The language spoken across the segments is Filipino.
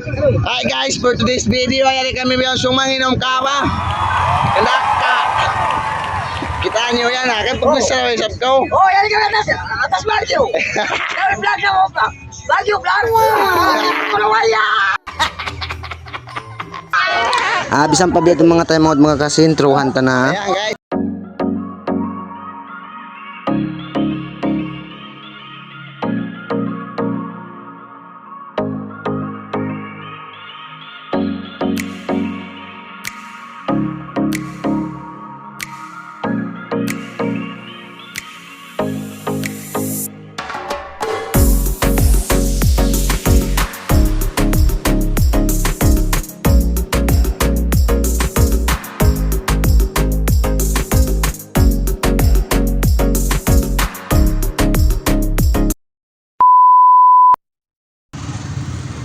Hi guys, for today's video ay kami may sumanginom kawa. Kanaka. Kita nyo yan kaya pag na isap ko. Oh, yan ka atas, atas Baguio. Kami vlog na mo pa. Baguio vlog. Kulawaya. Ah, bisan pa biya itong mga tayo mga mga kasin, truhan ta na. Ayan guys.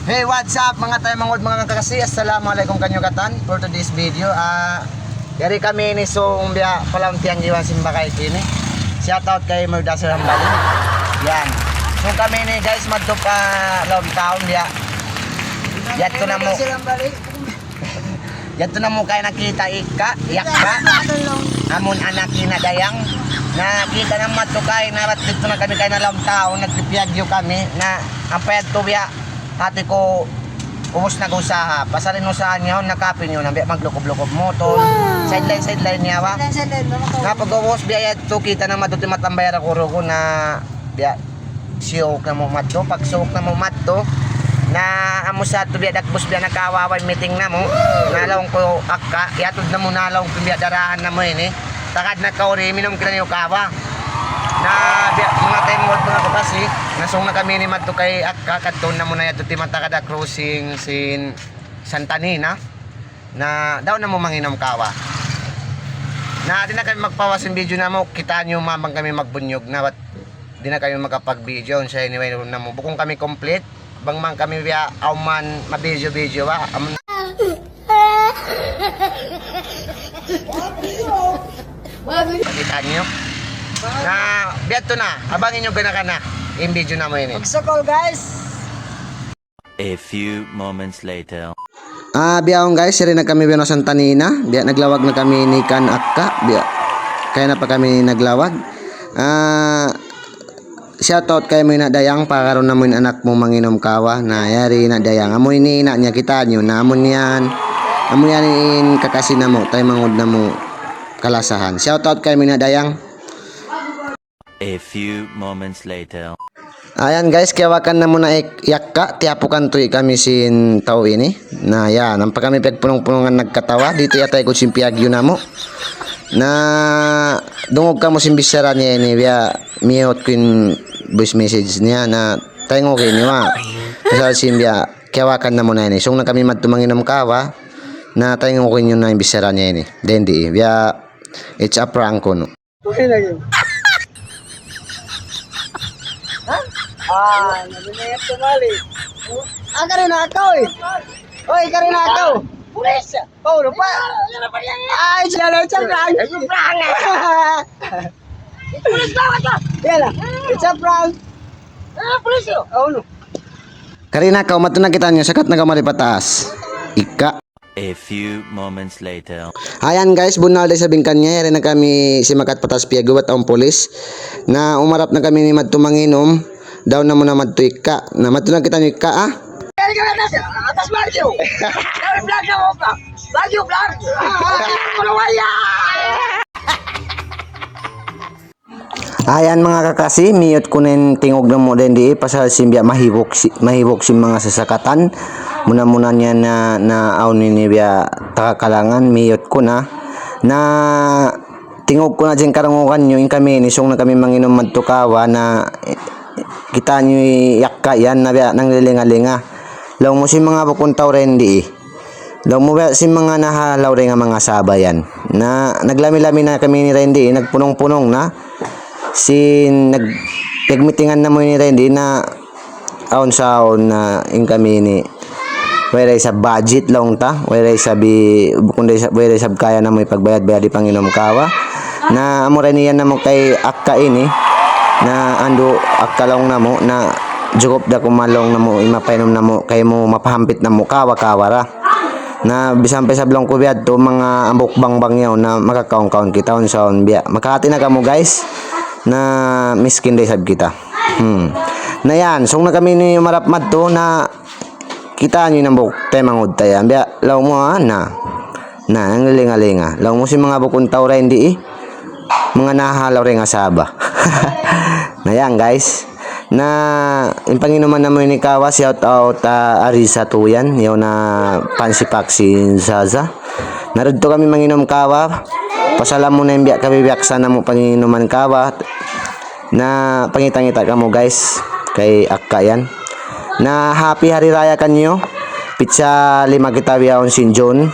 Hey, what's up mga tayo mangod mga kakasi? Assalamualaikum kanyo katan for today's video. Ah, yari kami ni so umbya palang tiyang iwan simba kay kini. Shout out kay Murda Sir Hambali. Yan. So kami ni guys madto pa long town dia. Yato na mo. Balik. Yato na mo kay nakita ika, yakka. Amon anak ina dayang nakita na matukay narat dito na kami kay na long town nagpipiyagyo kami na ang to biya ate ko ubos na gusaha pasarin mo sa anyo nakapin yun nabiya maglukob-lukob motor sideline sideline niya wa. Kapag ubos biya to kita na maduti matambayar ako ro ko na biya siyok na mo matto pag siyok na mo matto na amo sa to biya dakbos biya nagkawaway meeting na mo. Nalawang ko akka yatod na mo nalawang ko biya darahan na mo ini. Takad na kauri minom kina niyo kawa na mga time mo mga kapasi nasong na kami ni Madto kay akka kadton na mo na yato ti mata kada crossing sin Santa Nina. Na daw na mo manginom kawa. Na di na kami magpawasin video na mo. Kita nyo mamang kami magbunyog na wat di na kami makapag-video. Sa anyway na mo. Bukong kami complete. Bang man kami via auman mabidyo video wa Am- kita nyo na biyato na abangin nyo ganaka na yung video na mo yun eh. Magsukol guys. A few moments later. Ah, biyaon guys, siri na kami biya no Santa Nina. Biya naglawag na kami ni Kan Akka. Biya kaya na pa kami naglawag. Ah, shoutout kay mo na dayang para na mo anak mo manginom kawa na yari na dayang amoy ni na niya kita nyo na amon yan amoy yan in kakasin na mo tayo mangod na mo kalasahan shoutout kay mo na dayang A few moments later. Ayan guys, kiyawakan na muna yakka, tiapukan to kami sin tao ini. Na yan, ang kami pagpunong-punongan nagkatawa, dito yata ko sin piagyo na mo. Na dungog ka mo sin bisara niya ini, biya miyot ko yung voice message niya na tayo okay ha. Kasi sin biya, kiyawakan na muna ini. So na kami magtumangin ng kawa, na tayo okay niyo na yung bisara niya ini. Then di, biya, it's a prank ko no. Okay lagi. Ah, nabinayat ko mali. Ah, karin na ako eh. Oy, karin na ako. Pulis! Oh, lupa! Ay, sila lang sa prank! It's a prank! Pulis ba ako to? Yan lang. It's a prank! Ah, pulis yun! Oh, no. Karina, ka na kita niyo, sakat na kamali pataas. Ika. A few moments later. Ayan guys, bunal sa bingkan niya. Yari na kami si Makat Patas Piago at ang polis. Na umarap na kami ni Madto Manginom. Daw na mo na. Na na kita ni Ika ah. Ka atas! Kami vlog na mo pa. Baguio vlog! Kulawaya! Ayan mga kakasi, miyot ko nin tingog na mo din di pasal simbya mahibok si, mahibok si mga sasakatan. Muna muna niya na na aw ni niya takakalangan miyot ko na na tingog ko na dyan karangukan nyo yung kami nisong na kami manginom madtukawa na kita nyo yakka yan na biya nang lilinga-linga. Law mo si mga pupuntaw rin di eh. Law mo ba si mga nahalaw rin nga mga sabayan? Na naglami-lami na kami ni Randy nagpunong-punong na. Si nag nagmitingan na mo ni Randy na aon sa aon na in kami ni wala sa budget lang ta. Wala sabi kundi sa wala sab kaya na mo ipagbayad-bayad di panginom kawa na amo niyan na mo kay akka ini na ando akka lang na jukop da kumalong na mo imapainom na mo kay mo mapahampit na mo kawa kawara na bisan pa sa blong ko biad to mga ambok bang bangyaw na makakaon-kaon kita on sa on biya. Makahati na kamo guys. Na miskin day sab kita. Hmm. Na yan sung na kami ni marapmad to na kita nyo ng buk tay mangod tayo biya law mo ha na. Na ang linga-linga law mo si mga bukong tao rin di eh mga nahalaw rin asaba na yan guys. Na yung Panginoon naman ni Kawa shout out uh, Arisa Tuyan. Yaw na pansipaksi Zaza. Narito kami manginom Kawa. Pasalam mo na yung biyak kabibiyak sana mo Panginoon Kawa. Na pangitangita ka mo guys kay Akka yan. Na happy hari raya kanyo pizza lima kita biyaon sin John.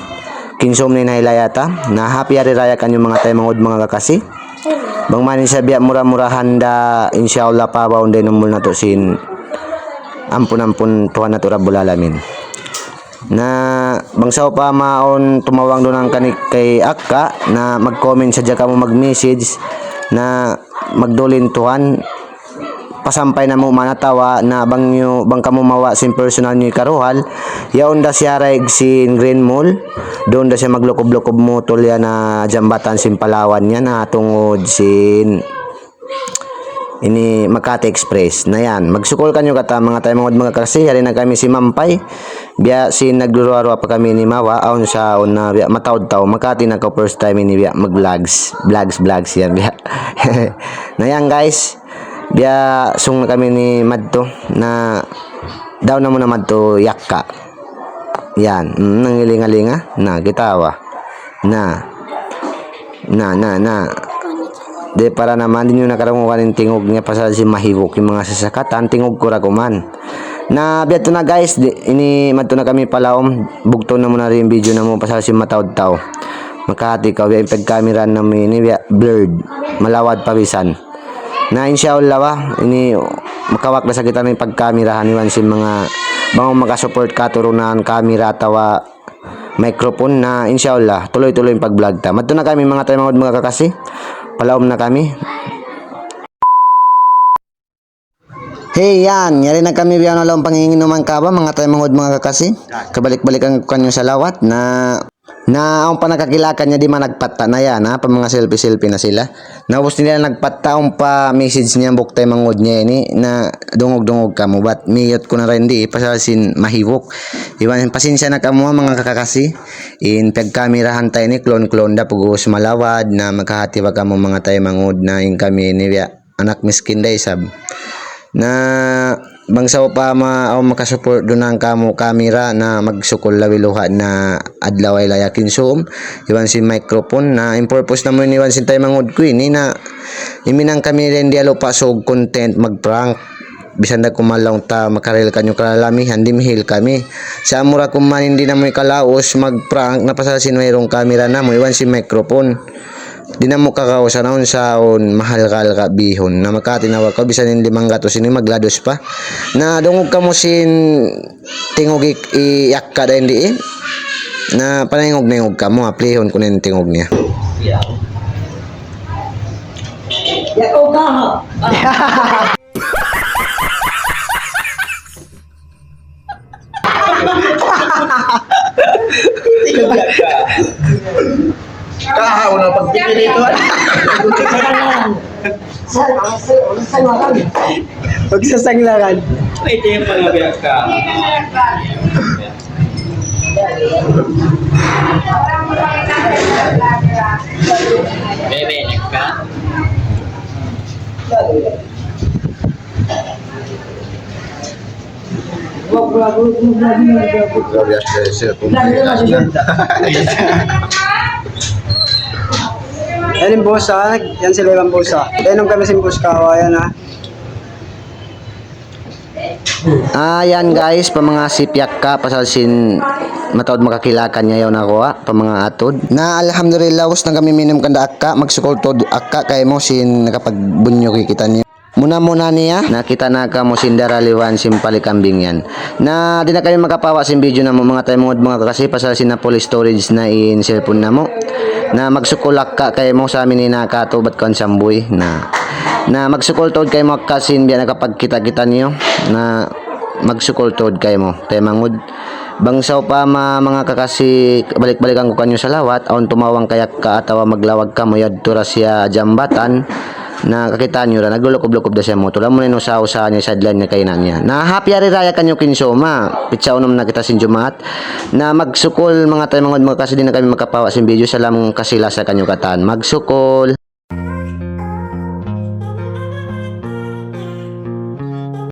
Kinsom ni nailayata na happy hari raya kanyo mga tayo mangod mga kakasi Bang manin sa biya mura-murahan da insyaallah pa ba unday numul na to sin ampun-ampun Tuhan na to Rabbul Alamin. Na bangsaw pa maon tumawang doon ang kanik kay Akka na mag-comment sa ka mo mag-message na magdulin Tuhan pasampay na mo manatawa na bang nyo bang kamo mawa sin personal nyo karuhal. Yaon da siya raig sin Green Mall. Doon da siya maglukob-lukob mo tulya na jambatan sin Palawan niya na tungod sin ini Makati Express. Na yan magsukol kanyo kata mga tayo mga mga kasi hari na kami si Mampay. Biya si nagduruaro pa kami ni Mawa. Aon sa on na biya matawd taw Makati na ka first time ini biya mag vlogs vlogs vlogs yan biya. Na yan guys biya sung kami ni Madto na daw na mo na Madto yakka yan mm, nangilingalinga na gitawa na na na na De para naman din yung nakaranguan ng tingog niya pa sa si mahibok yung mga sasakatan tingog ko ra kuman. Na biyato na guys, di, ini madto na kami palaom bugto na mo na rin video na mo pa sa si matawd tao. Makati ka yung pag camera na mo ini biya blurred malawad pabisan. Na inshallah ba ini makawak na sa kita ng pagkamerahan iwan si mga bangong makasupport ka turunan camera tawa microphone na inshallah tuloy-tuloy yung pag-vlog ta. Madto na kami mga tayo mga mga kakasi. Palaom na kami. Hey yan, yari na kami biyan alam panginginuman ka ba mga tayo mga mga kakasi. Kabalik-balik ang kanyo sa lawat na na ang panakakilakan niya di man nagpatta na yan ha, pa mga selfie-selfie na sila. Naubos nila nagpatta ang pa message niya buk tayo mangod niya ini na dungog-dungog ka mo but miyot ko na rin di pasasin mahibok. Iwan pasensya na ka mo mga kakakasi. In pagkamerahan tayo ni clone-clone da pugos malawad na magkahati wag ka mo mga tayo mangod na in kami ni anak miskin day sab na bangsaw pa ma o makasupport doon ang kamo camera na magsukol lawiluha na adlaw ay layakin. Zoom iwan si microphone na in purpose na mo iwan sin tayo mangod ko ini na iminang kami rin dialo pa so content mag prank bisan na kumalong ta makarel kanyo kalalami hindi mihil kami. Sa amura kuman hindi na mo ikalaos mag prank na pasasin mayroong camera na mo iwan si microphone di na mo kakausa naon saon mahal kal ka bihon na makatinawag ka bisan hindi limang gato sini maglados pa na dungog ka mo sin tingog iyak ka din di eh. na paningog na ingog ka mo aplihon ko na yung tingog niya Kahaw na pagpipilito. Pagsasanglangan. Ito yung pangabiyak ka. Bebe, ka? Yan yung boss ha. Yan sila yung boss ha. Yan yung kami si boss kawa yan ha. Ah, yan guys, pa mga sipyak ka, pasalsin matawad makakilakan niya yun ako ha, pa mga atod. Na alhamdulillah, was nang kami minim kanda akka, magsukol to akka kay mo sin nakapagbunyo kikita niyo. Muna-muna niya, nakita na ka mo sin daraliwan sin palikambing yan. Na di na kami makapawa sin video na mo mga tayo mga kasi pasalsin na police storage na in cellphone na mo. Na magsukulak ka kay mo sa amin ni nakatubat kon samboy na na magsukol tod kay mo kasin biya nakapagkita-kita niyo na magsukol tod kay mo. Tay mangud bangsaw pa ma mga kakasi balik-balikan ko kanyo sa lawat. Aon tumawang kayak ka atawa maglawag ka mo yadto ra siya jambatan na kakita nyo ra naglukob-lukob da siya mo? Tula mo na sa usahan niya adlan niya kay na niya na happy ari raya kanyo kinsoma pitsa unom na kita sin jumat. Na magsukol mga tayo mga mga kasi din na kami makapawa sin video. Sa lamang kasila sa kanyo katan magsukol